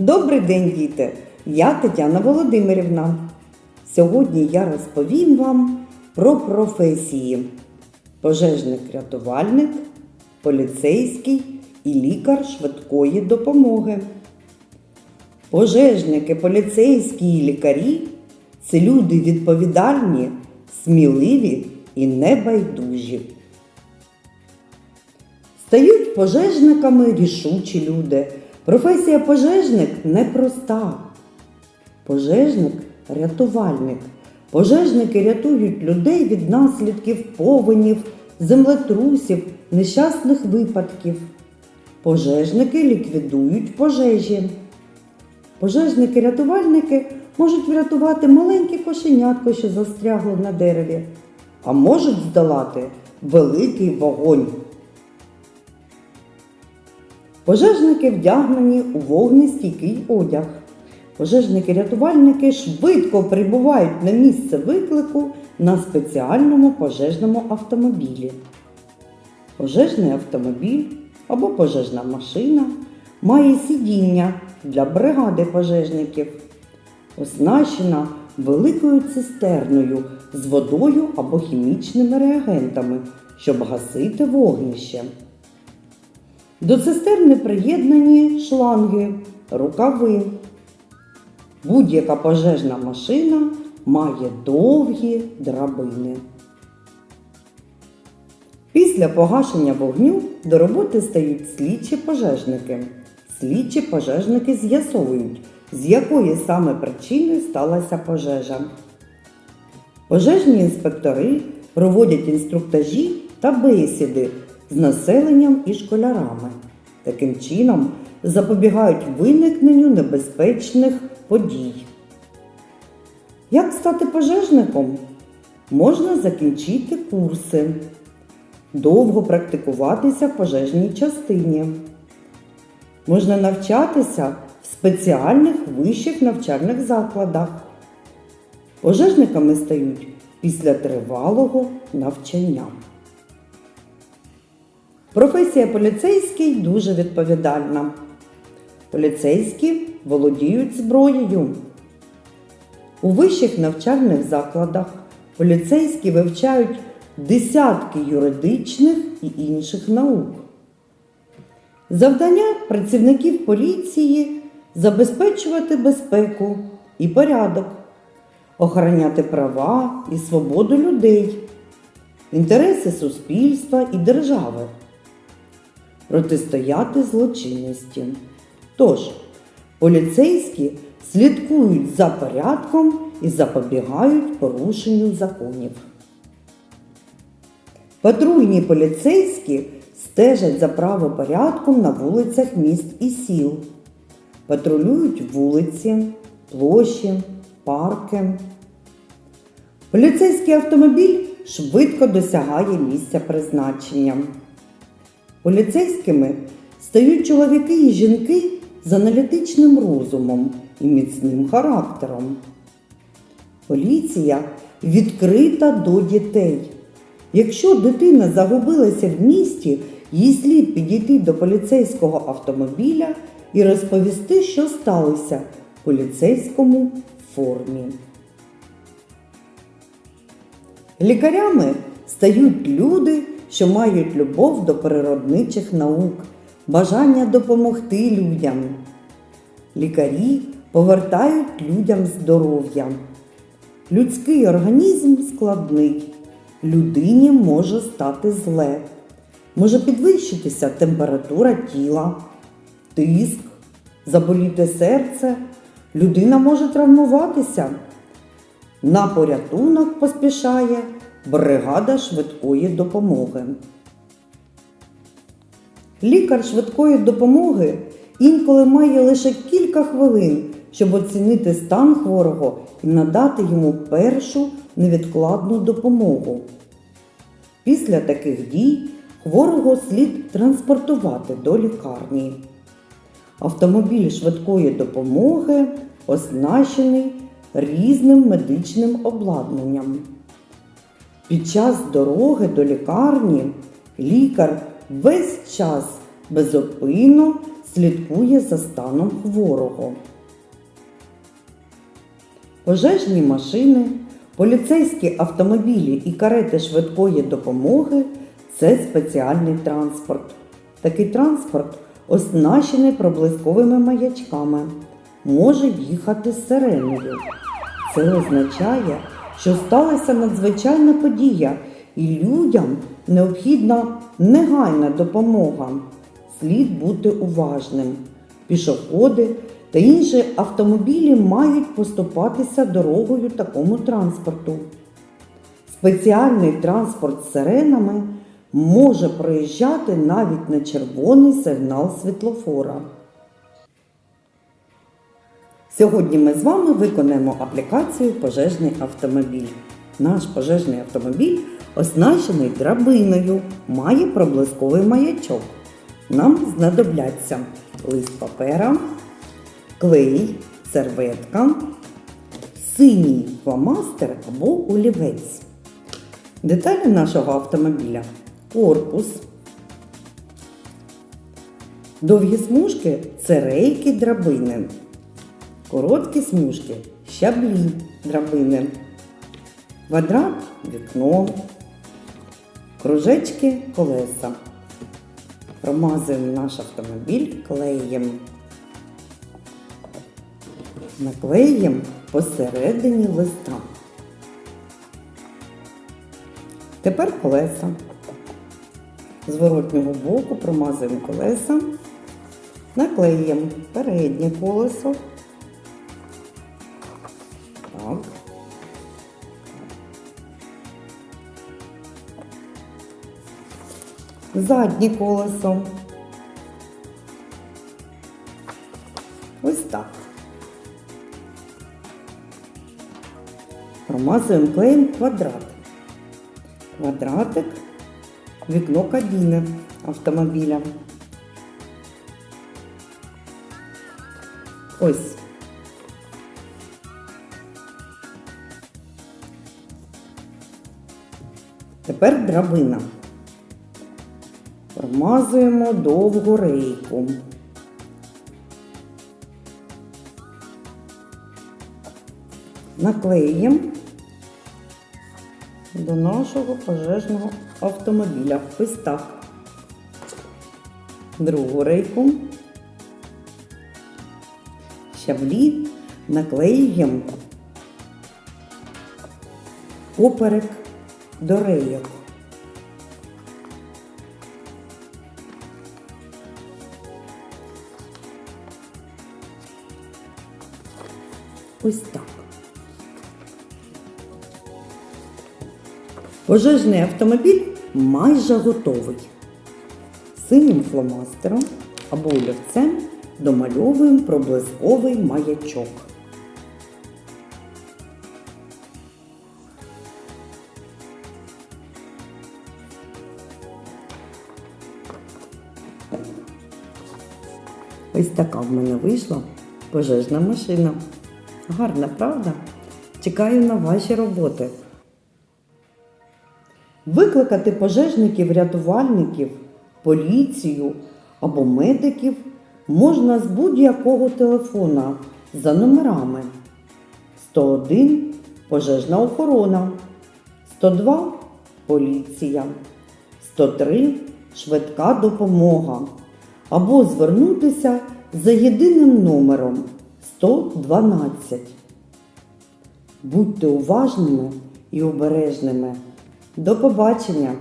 Добрий день, діти! Я Тетяна Володимирівна. Сьогодні я розповім вам про професії: пожежник-рятувальник, поліцейський і лікар швидкої допомоги. Пожежники, поліцейські і лікарі це люди відповідальні, сміливі і небайдужі. Стають пожежниками рішучі люди. Професія пожежник непроста. Пожежник рятувальник. Пожежники рятують людей від наслідків повенів, землетрусів, нещасних випадків. Пожежники ліквідують пожежі. Пожежники-рятувальники можуть врятувати маленьке кошенятко, що застрягло на дереві, а можуть здолати великий вогонь. Пожежники вдягнені у вогнестійкий одяг. Пожежники-рятувальники швидко прибувають на місце виклику на спеціальному пожежному автомобілі. Пожежний автомобіль або пожежна машина має сидіння для бригади пожежників, оснащена великою цистерною з водою або хімічними реагентами, щоб гасити вогнище. До цистерни приєднані шланги, рукави. Будь-яка пожежна машина має довгі драбини. Після погашення вогню до роботи стають слідчі пожежники. Слідчі пожежники з'ясовують, з якої саме причини сталася пожежа. Пожежні інспектори проводять інструктажі та бесіди з населенням і школярами. Таким чином запобігають виникненню небезпечних подій. Як стати пожежником? Можна закінчити курси, довго практикуватися в пожежній частині. Можна навчатися в спеціальних вищих навчальних закладах. Пожежниками стають після тривалого навчання. Професія поліцейський дуже відповідальна. Поліцейські володіють зброєю. У вищих навчальних закладах поліцейські вивчають десятки юридичних і інших наук. Завдання працівників поліції забезпечувати безпеку і порядок, охороняти права і свободу людей, інтереси суспільства і держави, протистояти злочинності. Тож, поліцейські слідкують за порядком і запобігають порушенню законів. Патрульні поліцейські стежать за правопорядком на вулицях міст і сіл, патрулюють вулиці, площі, парки. Поліцейський автомобіль швидко досягає місця призначення. Поліцейськими стають чоловіки і жінки з аналітичним розумом і міцним характером. Поліція відкрита до дітей. Якщо дитина загубилася в місті, їй слід підійти до поліцейського автомобіля і розповісти, що сталося в поліцейському формі. Лікарями стають люди, що мають любов до природничих наук, бажання допомогти людям. Лікарі повертають людям здоров'я. Людський організм складний. Людині може стати зле. Може підвищитися температура тіла, тиск, заболіти серце. Людина може травмуватися. На порятунок поспішає бригада швидкої допомоги. Лікар швидкої допомоги інколи має лише кілька хвилин, щоб оцінити стан хворого і надати йому першу невідкладну допомогу. Після таких дій хворого слід транспортувати до лікарні. Автомобіль швидкої допомоги оснащений різним медичним обладнанням. Під час дороги до лікарні лікар весь час безопинно слідкує за станом хворого. Пожежні машини, поліцейські автомобілі і карети швидкої допомоги це спеціальний транспорт. Такий транспорт оснащений проблисковими маячками, може їхати сиреною. Це означає, що сталася надзвичайна подія, і людям необхідна негайна допомога. Слід бути уважним. Пішоходи та інші автомобілі мають поступатися дорогою такому транспорту. Спеціальний транспорт з сиренами може проїжджати навіть на червоний сигнал світлофора. Сьогодні ми з вами виконаємо аплікацію Пожежний автомобіль. Наш пожежний автомобіль оснащений драбиною, має проблисковий маячок. Нам знадобляться лист папера, клей, серветка, синій фломастер або олівець. Деталі нашого автомобіля корпус. Довгі смужки це рейки драбини. Короткі смужки щаблі драбини. Квадрат вікно. Кружечки колеса. Промазуємо наш автомобіль клеєм. Наклеїмо посередині листа. Тепер колеса. З воротнього боку промазуємо колеса, наклеїмо переднє колесо. Заднє колесо. Ось так. Промазуємо клеєм квадрат. Квадратик, вікно кабіни автомобіля. Ось. Тепер драбина. Промазуємо довгу рейку. Наклеїмо до нашого пожежного автомобіля. Ось так. Другу рейку. Щаблі наклеюємо поперек до рейок. Ось так. Пожежний автомобіль майже готовий. Синім фломастером або олівцем домальовуємо проблисковий маячок. Ось така в мене вийшла пожежна машина. Гарна, правда? Чекаю на ваші роботи. Викликати пожежників, рятувальників, поліцію або медиків можна з будь-якого телефона за номерами 101 пожежна охорона, 102 поліція, 103 швидка допомога або звернутися за єдиним номером 112. Будьте уважними і обережними. До побачення!